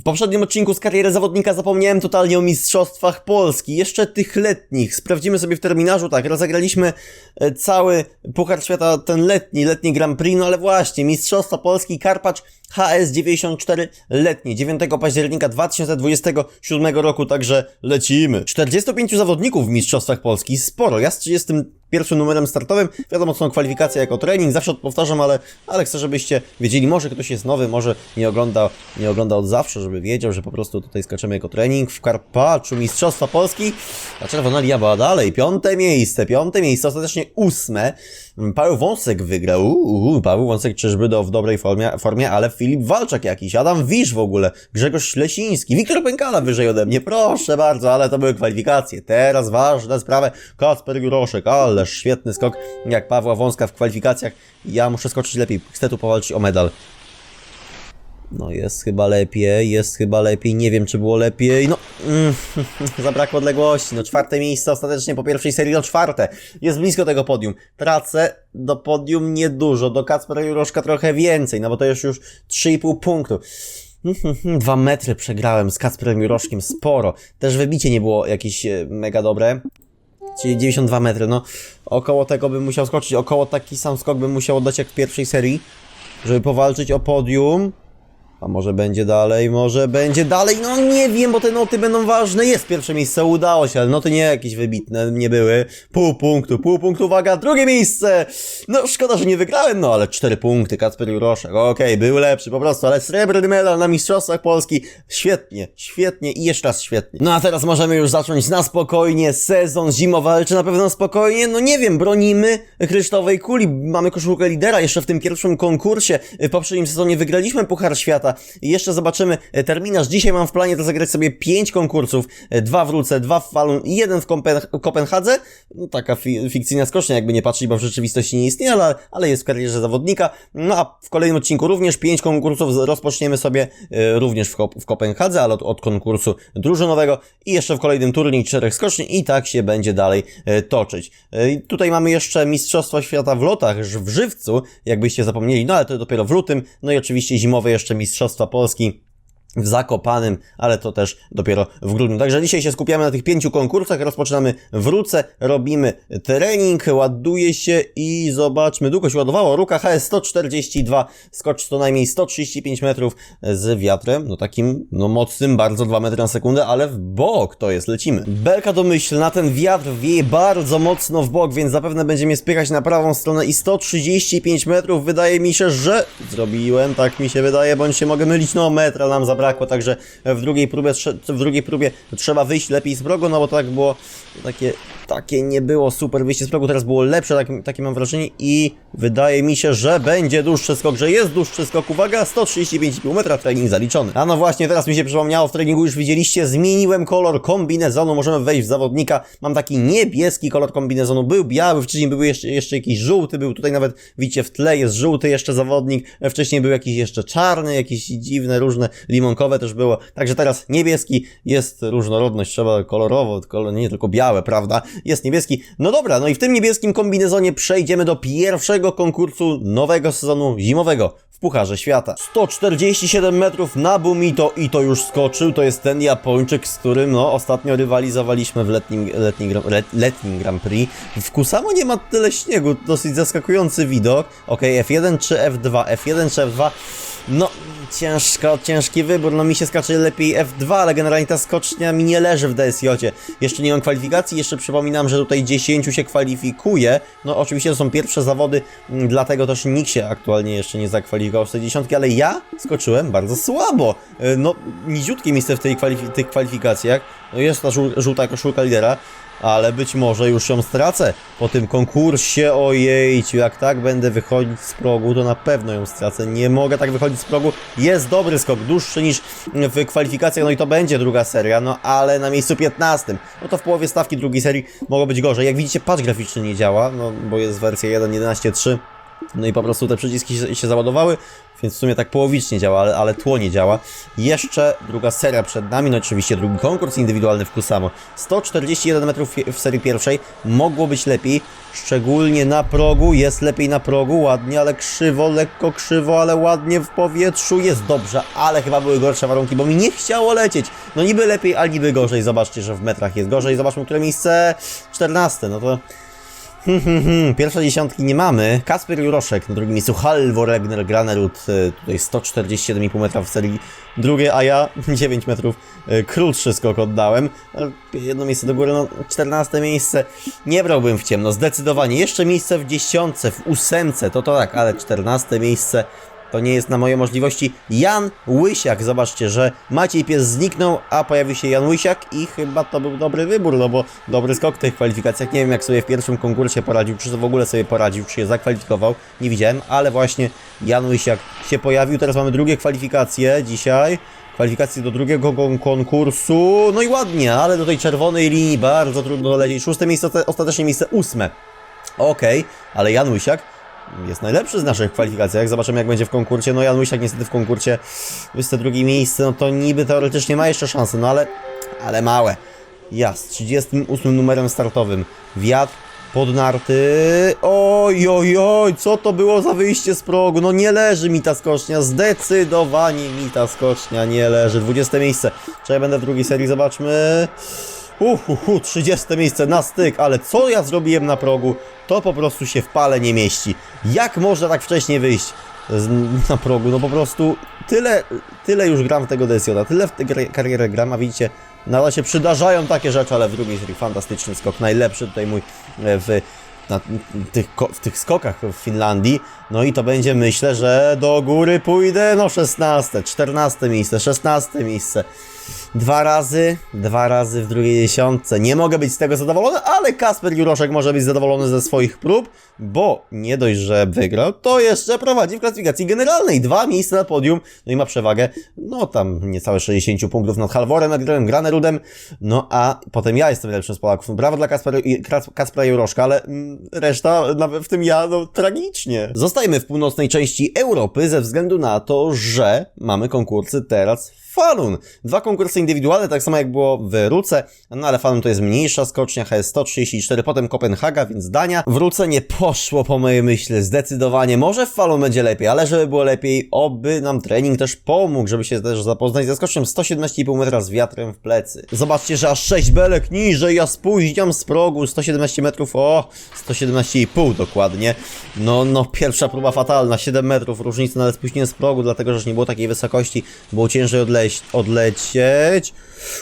W poprzednim odcinku z kariery zawodnika zapomniałem totalnie o mistrzostwach Polski, jeszcze tych letnich. Sprawdzimy sobie w terminarzu, tak, rozegraliśmy e, cały Puchar Świata, ten letni, letni Grand Prix, no ale właśnie, mistrzostwa Polski, Karpacz HS94 letnie, 9 października 2027 roku, także lecimy. 45 zawodników w mistrzostwach Polski, sporo, ja z 31 numerem startowym, wiadomo, są kwalifikacje jako trening, zawsze powtarzam, ale, ale chcę, żebyście wiedzieli, może ktoś jest nowy, może nie ogląda, nie ogląda od zawsze, żeby wiedział, że po prostu tutaj skaczemy jako trening w Karpaczu, Mistrzostwa Polski, a Czerwona była dalej, piąte miejsce, piąte miejsce, ostatecznie ósme, Paweł Wąsek wygrał, uuu, Paweł Wąsek czyżby do, w dobrej formie, formie, ale Filip Walczak jakiś, Adam Wisz w ogóle, Grzegorz Lesiński, Wiktor Pękala wyżej ode mnie, proszę bardzo, ale to były kwalifikacje, teraz ważne sprawy, Kacper Juroszek, ależ świetny skok, jak Pawła Wąska w kwalifikacjach, ja muszę skoczyć lepiej, chcę tu powalczyć o medal. No jest chyba lepiej, jest chyba lepiej, nie wiem czy było lepiej, no mm, zabrakło odległości, no czwarte miejsce ostatecznie po pierwszej serii, no czwarte, jest blisko tego podium, tracę do podium niedużo, do Kacpera Juroszka trochę więcej, no bo to jest już 3,5 punktu. Dwa metry przegrałem z Kacperem Juroszkiem, sporo, też wybicie nie było jakieś e, mega dobre, czyli 92 metry, no około tego bym musiał skoczyć, około taki sam skok bym musiał oddać jak w pierwszej serii, żeby powalczyć o podium. A może będzie dalej, może będzie dalej, no nie wiem, bo te noty będą ważne. Jest pierwsze miejsce, udało się, ale noty nie jakieś wybitne, nie były. Pół punktu, pół punktu, uwaga, drugie miejsce! No szkoda, że nie wygrałem, no ale cztery punkty, Kacper Juroszek, okej, był lepszy po prostu, ale srebrny medal na Mistrzostwach Polski, świetnie, świetnie i jeszcze raz świetnie. No a teraz możemy już zacząć na spokojnie sezon zimowy, czy na pewno spokojnie? No nie wiem, bronimy kryształowej kuli, mamy koszulkę lidera jeszcze w tym pierwszym konkursie, w poprzednim sezonie wygraliśmy Puchar Świata i jeszcze zobaczymy e, terminarz. Dzisiaj mam w planie to zagrać sobie pięć konkursów, e, dwa w Luce, dwa w Falun jeden w Kopen- Kopenhadze. No taka fi fikcyjna skocznia, jakby nie patrzeć, bo w rzeczywistości nie istnieje, ale, ale jest w karierze zawodnika. No a w kolejnym odcinku również pięć konkursów rozpoczniemy sobie e, również w, Kop- w Kopenhadze, ale od, od konkursu drużynowego i jeszcze w kolejnym turniej czterech skoczni i tak się będzie dalej e, toczyć. I tutaj mamy jeszcze Mistrzostwa Świata w lotach w Żywcu, jakbyście zapomnieli, no ale to dopiero w lutym, no i oczywiście zimowe jeszcze Mistrzostwa Polski w Zakopanym, ale to też dopiero w grudniu. Także dzisiaj się skupiamy na tych pięciu konkursach, rozpoczynamy wrócę, robimy trening, ładuje się i zobaczmy, długo się ładowało, Ruka HS 142, skocz co najmniej 135 metrów z wiatrem, no takim, no mocnym, bardzo 2 metry na sekundę, ale w bok to jest, lecimy. Belka domyślna, ten wiatr wieje bardzo mocno w bok, więc zapewne będzie mnie spychać na prawą stronę i 135 metrów, wydaje mi się, że zrobiłem, tak mi się wydaje, bądź się mogę mylić, no metra nam zabrakło, także w drugiej próbie, w drugiej próbie trzeba wyjść lepiej z progu, no bo tak było, takie, takie nie było super wyjście z progu, teraz było lepsze, tak, takie mam wrażenie i wydaje mi się, że będzie dłuższy skok, że jest dłuższy skok, uwaga, 135,5 metra, trening zaliczony. A no właśnie, teraz mi się przypomniało, w treningu już widzieliście, zmieniłem kolor kombinezonu, możemy wejść w zawodnika, mam taki niebieski kolor kombinezonu, był biały, wcześniej był jeszcze, jeszcze jakiś żółty, był tutaj nawet, widzicie, w tle jest żółty jeszcze zawodnik, wcześniej był jakiś jeszcze czarny, jakieś dziwne, różne, limonkowe też było, także teraz niebieski, jest różnorodność, trzeba kolorowo, kolor, nie tylko białe, prawda, jest niebieski, no dobra, no i w tym niebieskim kombinezonie przejdziemy do pierwszego konkursu nowego sezonu zimowego w Pucharze Świata. 147 metrów na Bumito i to już skoczył, to jest ten Japończyk, z którym no ostatnio rywalizowaliśmy w letnim, letnim, let, letnim Grand Prix. W Kusamo nie ma tyle śniegu, dosyć zaskakujący widok. Okej, F1 czy F2? F1 czy F2? No, ciężko, ciężki wybór, no mi się skacze lepiej F2, ale generalnie ta skocznia mi nie leży w DSJ. Jeszcze nie mam kwalifikacji, jeszcze przypominam, że tutaj 10 się kwalifikuje. No oczywiście to są pierwsze zawody, m, dlatego też nikt się aktualnie jeszcze nie zakwalifikował tej dziesiątki, ale ja skoczyłem bardzo słabo. E, No, niziutkie miejsce w tej kwalif- tych kwalifikacjach. No jest ta żół- żółta koszulka lidera, ale być może już ją stracę po tym konkursie. Ojejciu, jak tak będę wychodzić z progu, to na pewno ją stracę. Nie mogę tak wychodzić z progu. Jest dobry skok, dłuższy niż w kwalifikacjach, no i to będzie druga seria, no ale na miejscu 15. No to w połowie stawki drugiej serii mogło być gorzej. Jak widzicie, patch graficzny nie działa, no bo jest wersja 1.11.3. No i po prostu te przyciski się, się załadowały, więc w sumie tak połowicznie działa, ale, ale tło nie działa. Jeszcze druga seria przed nami, no oczywiście drugi konkurs indywidualny w Kusamo. 141 metrów w serii pierwszej, mogło być lepiej, szczególnie na progu, jest lepiej na progu, ładnie, ale krzywo, lekko krzywo, ale ładnie w powietrzu, jest dobrze, ale chyba były gorsze warunki, bo mi nie chciało lecieć. No niby lepiej, ale niby gorzej, zobaczcie, że w metrach jest gorzej, zobaczmy, które miejsce, 14, no to... Hmm, hmm, hmm. Pierwsze dziesiątki nie mamy. Kasper Juroszek na drugim miejscu. Halvor Regner Granerud. e, Tutaj 147,5 metra w serii drugie, a ja 9 metrów e, krótszy skok oddałem. E, Jedno miejsce do góry, no 14 miejsce. Nie brałbym w ciemno, zdecydowanie. Jeszcze miejsce w dziesiątce, w ósemce, to to tak, ale 14 miejsce to nie jest na moje możliwości. Jan Łysiak, zobaczcie, że Maciej Pies zniknął, a pojawił się Jan Łysiak i chyba to był dobry wybór, no bo dobry skok w tych kwalifikacjach. Nie wiem jak sobie w pierwszym konkursie poradził, czy to w ogóle sobie poradził, czy się zakwalifikował, nie widziałem, ale właśnie Jan Łysiak się pojawił. Teraz mamy drugie kwalifikacje dzisiaj. Kwalifikacje do drugiego kon- konkursu. No i ładnie, ale do tej czerwonej linii bardzo trudno dolecieć. Szóste miejsce, osta- ostatecznie miejsce ósme. Okej, ale Jan Łysiak jest najlepszy z naszych kwalifikacjach. Zobaczymy, jak będzie w konkursie. No, Jan Łysiak niestety w konkursie 22 miejsce, no to niby teoretycznie ma jeszcze szansę, no ale, ale małe. Ja z 38 numerem startowym. Wiatr pod narty. Oj, oj, oj, co to było za wyjście z progu? No nie leży mi ta skocznia, zdecydowanie mi ta skocznia nie leży. 20 miejsce. Czy ja będę w drugiej serii? Zobaczmy. Uhuhu, 30 miejsce na styk, ale co ja zrobiłem na progu, to po prostu się w pale nie mieści. Jak można tak wcześnie wyjść z, na progu? No po prostu tyle, tyle już gram w tego DSJ, tyle w tę karierę gram, a widzicie, nadal się przydarzają takie rzeczy, ale w drugiej serii fantastyczny skok, najlepszy tutaj mój e, w na tych, w tych skokach w Finlandii. No i to będzie, myślę, że do góry pójdę, no 16, 14 miejsce, 16 miejsce. Dwa razy, dwa razy w drugiej dziesiątce. Nie mogę być z tego zadowolony, ale Kasper Juroszek może być zadowolony ze swoich prób, bo nie dość, że wygrał, to jeszcze prowadzi w klasyfikacji generalnej. Dwa miejsca na podium, no i ma przewagę, no tam niecałe 60 punktów nad Halvorem, Nagrem, Granerudem, no a potem ja jestem lepszym z Polaków. Brawo dla Kaspera, Kaspra Juroszka, ale mm, reszta, nawet w tym ja, no tragicznie. Zostajemy w północnej części Europy ze względu na to, że mamy konkursy teraz w Falun. Dwa konkursy indywidualne, tak samo jak było w Ruce, no ale Falun to jest mniejsza skocznia, HS 134, potem Kopenhaga, więc Dania. W Ruce nie poszło po mojej myśli, zdecydowanie. Może w Falun będzie lepiej, ale żeby było lepiej, oby nam trening też pomógł, żeby się też zapoznać ze skocznią 117,5 metra z wiatrem w plecy. Zobaczcie, że aż 6 belek niżej, ja spóźniam z progu, 117 metrów, o, 117,5 dokładnie. No, no, pierwsza próba fatalna, 7 metrów różnicy, no ale spóźniłem z progu, dlatego, że nie było takiej wysokości, było ciężej odleźć, odlecieć.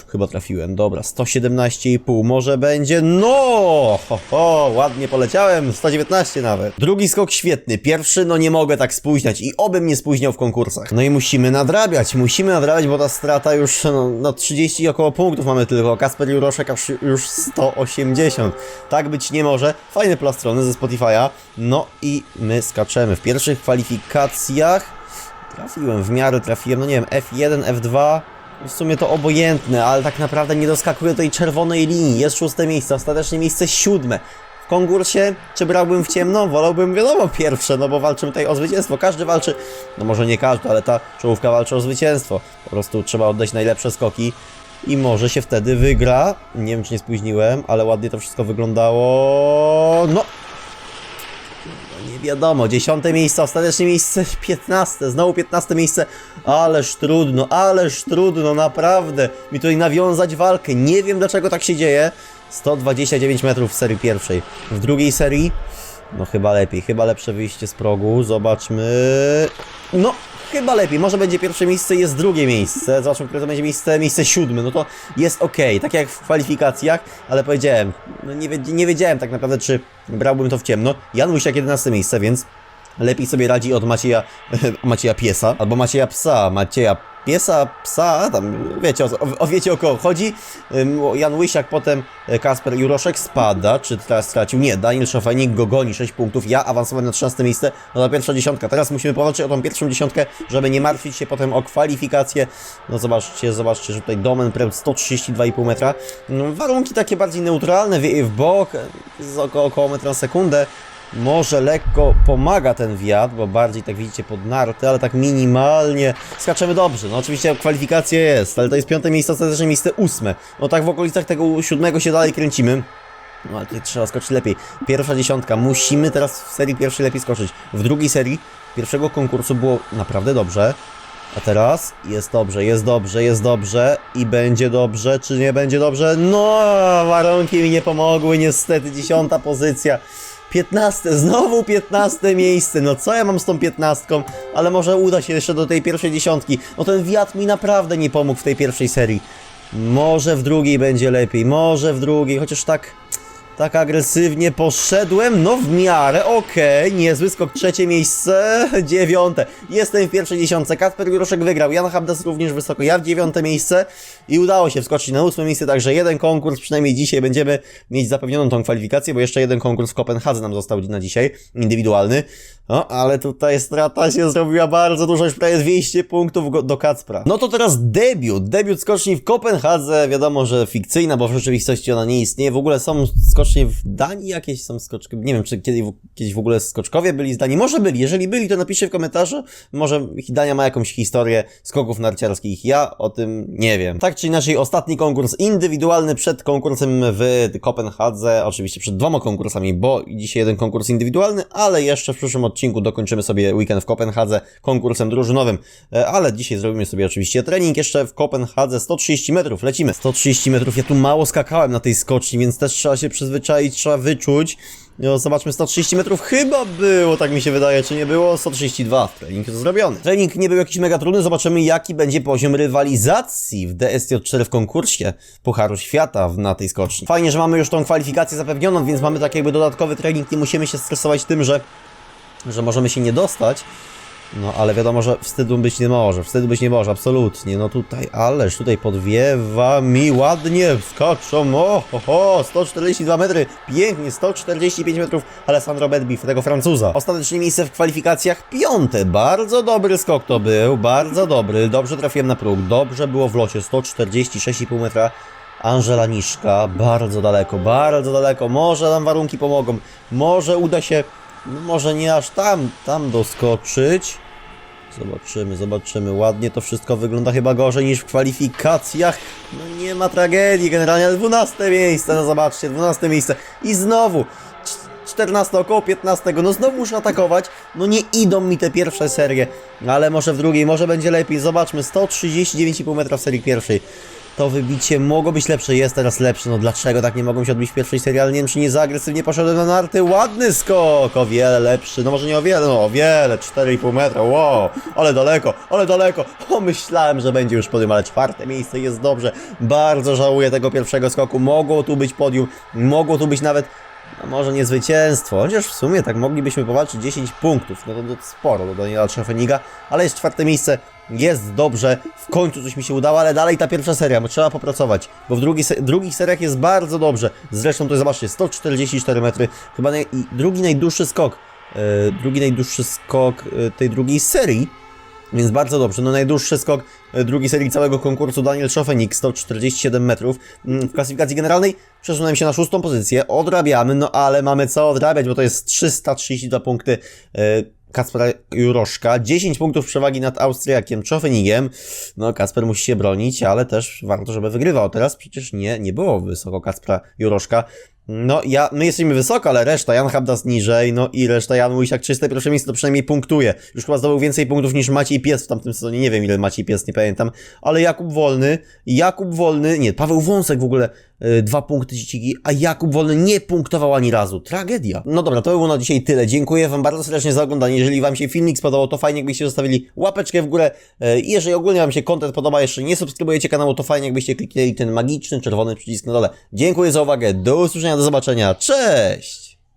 Chyba trafiłem, dobra, 117,5 może będzie, no, ho, ho, ładnie poleciałem, 119 nawet. Drugi skok świetny, pierwszy, no nie mogę tak spóźniać i obym nie spóźniał w konkursach. No i musimy nadrabiać, musimy nadrabiać, bo ta strata już, no, no 30 około punktów mamy tylko, Kasper Juroszek aż już 180. Tak być nie może, fajne plastrony ze Spotify'a, no i my skaczemy. W pierwszych kwalifikacjach. Trafiłem, w miarę trafiłem, no nie wiem, F1, F2, w sumie to obojętne, ale tak naprawdę nie doskakuję do tej czerwonej linii, jest szóste miejsce, ostatecznie miejsce siódme. W konkursie, czy brałbym w ciemno? Wolałbym, wiadomo, pierwsze, no bo walczymy tutaj o zwycięstwo. Każdy walczy, no może nie każdy, ale ta czołówka walczy o zwycięstwo. Po prostu trzeba oddać najlepsze skoki i może się wtedy wygra. Nie wiem, czy nie spóźniłem, ale ładnie to wszystko wyglądało. No, nie wiadomo, dziesiąte miejsce, ostatecznie miejsce 15, znowu 15 miejsce, ależ trudno, ależ trudno, naprawdę, mi tutaj nawiązać walkę, nie wiem dlaczego tak się dzieje, 129 metrów w serii pierwszej, w drugiej serii, no chyba lepiej, chyba lepsze wyjście z progu, zobaczmy, no chyba lepiej, może będzie pierwsze miejsce, jest drugie miejsce, zobaczmy, które to będzie miejsce, miejsce siódme, no to jest ok, tak jak w kwalifikacjach, ale powiedziałem, no nie, nie wiedziałem tak naprawdę, czy brałbym to w ciemno, Jan Łysiak 11 miejsce, więc lepiej sobie radzi od Macieja, Macieja Piesa, albo Macieja Psa, Macieja Piesa, Psa, tam wiecie o, o, wiecie o kogo chodzi. Jan Łysiak, potem e, Kasper Juroszek spada, czy teraz stracił? Nie, Daniel Szafajnik go goni 6 punktów, ja awansowałem na 13 miejsce, no ta pierwsza dziesiątka. Teraz musimy powalczyć o tą pierwszą dziesiątkę, żeby nie martwić się potem o kwalifikacje. No zobaczcie, zobaczcie, że tutaj Domen Prem 132,5 metra. No, warunki takie bardziej neutralne, wieje w bok, z około, około metra na sekundę. Może lekko pomaga ten wiatr, bo bardziej tak widzicie pod narty, ale tak minimalnie skaczemy dobrze. No oczywiście kwalifikacja jest, ale to jest piąte miejsce, ostatecznie miejsce ósme. No tak w okolicach tego siódmego się dalej kręcimy. No ale tutaj trzeba skoczyć lepiej. Pierwsza dziesiątka. Musimy teraz w serii pierwszej lepiej skoczyć. W drugiej serii pierwszego konkursu było naprawdę dobrze. A teraz jest dobrze, jest dobrze, jest dobrze i będzie dobrze, czy nie będzie dobrze? No, warunki mi nie pomogły, niestety, dziesiąta pozycja. 15, znowu 15 miejsce. No co ja mam z tą 15? Ale może uda się jeszcze do tej pierwszej dziesiątki. No ten wiatr mi naprawdę nie pomógł w tej pierwszej serii. Może w drugiej będzie lepiej, może w drugiej, chociaż tak. Tak agresywnie poszedłem, no w miarę, okej, niezły skok, trzecie miejsce, dziewiąte. Jestem w pierwszej dziesiątce, Kasper Juroszek wygrał, Jan Habdas również wysoko, ja w dziewiąte miejsce i udało się wskoczyć na ósme miejsce, także jeden konkurs, przynajmniej dzisiaj będziemy mieć zapewnioną tą kwalifikację, bo jeszcze jeden konkurs w Kopenhadze nam został na dzisiaj, indywidualny. No, ale tutaj strata się zrobiła bardzo dużo, już prawie 200 punktów do Kacpra. No to teraz debiut, debiut skoczni w Kopenhadze, wiadomo, że fikcyjna, bo w rzeczywistości ona nie istnieje. W ogóle są w Danii jakieś, są skoczki, nie wiem, czy kiedyś w ogóle skoczkowie byli z Danii, może byli, jeżeli byli, to napiszcie w komentarzu, może Dania ma jakąś historię skoków narciarskich, ja o tym nie wiem. Tak czy inaczej, ostatni konkurs indywidualny przed konkursem w Kopenhadze, oczywiście przed dwoma konkursami, bo dzisiaj jeden konkurs indywidualny, ale jeszcze w przyszłym odcinku dokończymy sobie weekend w Kopenhadze konkursem drużynowym, E, ale dzisiaj zrobimy sobie oczywiście trening jeszcze w Kopenhadze. 130 metrów, lecimy. 130 metrów, ja tu mało skakałem na tej skoczni, więc też trzeba się przyzwyczaić, trzeba wyczuć. No, zobaczmy, 130 metrów chyba było, tak mi się wydaje, czy nie było? 132, trening zrobiony. Trening nie był jakiś mega trudny, zobaczymy jaki będzie poziom rywalizacji w DSJ4 w konkursie Pucharu Świata na tej skoczni. Fajnie, że mamy już tą kwalifikację zapewnioną, więc mamy tak jakby dodatkowy trening, nie musimy się stresować tym, że że możemy się nie dostać. No, ale wiadomo, że wstydu być nie może, wstydu być nie może, absolutnie. No tutaj, ależ tutaj podwiewa mi ładnie, skaczą, o, ho, ho, 142 metry, pięknie, 145 metrów, Alessandro Bedbif, tego Francuza. Ostatecznie miejsce w kwalifikacjach piąte, bardzo dobry skok to był, bardzo dobry, dobrze trafiłem na próg, dobrze było w locie, 146,5 metra. Angela Niszka, bardzo daleko, bardzo daleko, może nam warunki pomogą, może uda się, no może nie aż tam, tam doskoczyć. Zobaczymy, zobaczymy. Ładnie to wszystko wygląda chyba gorzej niż w kwalifikacjach. No nie ma tragedii generalnie, ale 12 miejsce, no zobaczcie, 12 miejsce. I znowu, 14, około 15, no znowu muszę atakować. No nie idą mi te pierwsze serie, ale może w drugiej, może będzie lepiej. Zobaczmy, 139,5 metra w serii pierwszej. To wybicie mogło być lepsze, jest teraz lepsze. No dlaczego tak nie mogą się odbić w pierwszej serii, ale nie wiem, czy nie za agresywnie poszedłem na narty. Ładny skok, o wiele lepszy. No może nie o wiele, no o wiele, 4,5 metra, wow, ale daleko, ale daleko. O, myślałem, że będzie już podium, ale czwarte miejsce jest dobrze. Bardzo żałuję tego pierwszego skoku. Mogło tu być podium, mogło tu być nawet no może nie zwycięstwo, chociaż w sumie tak moglibyśmy powalczyć 10 punktów, no to, to sporo do Daniela Trzefeniga, ale jest czwarte miejsce, jest dobrze, w końcu coś mi się udało, ale dalej ta pierwsza seria, bo trzeba popracować, bo w drugi, se- drugich seriach jest bardzo dobrze, zresztą to zobaczcie, 144 metry, chyba naj, drugi najdłuższy skok, e, drugi najdłuższy skok e, tej drugiej serii, więc bardzo dobrze. No najdłuższy skok e, drugiej serii całego konkursu Daniel Szofenik, 147 metrów. Mm, W klasyfikacji generalnej przesunąłem się na szóstą pozycję, odrabiamy, no ale mamy co odrabiać, bo to jest 332 punkty e, Kacpera Juroszka, 10 punktów przewagi nad Austriakiem Czofenigiem. No Kacper musi się bronić, ale też warto, żeby wygrywał. Teraz przecież nie, nie było wysoko Kacpera Juroszka. No, ja, my jesteśmy wysoko, ale reszta, Jan Habdas niżej, no i reszta, Jan Łysiak 301 miejsce to przynajmniej punktuje. Już chyba zdobył więcej punktów niż Maciej Pies w tamtym sezonie, nie wiem ile Maciej Pies, nie pamiętam, ale Jakub Wolny, Jakub Wolny, nie, Paweł Wąsek w ogóle dwa punkty dziciki, a Jakub Wolny nie punktował ani razu. Tragedia. No dobra, to było na dzisiaj tyle. Dziękuję wam bardzo serdecznie za oglądanie. Jeżeli wam się filmik spodobał, to fajnie jakbyście zostawili łapeczkę w górę y, i jeżeli ogólnie wam się content podoba, jeszcze nie subskrybujecie kanału, to fajnie jakbyście kliknęli ten magiczny czerwony przycisk na dole. Dziękuję za uwagę, do usłyszenia, do zobaczenia, cześć!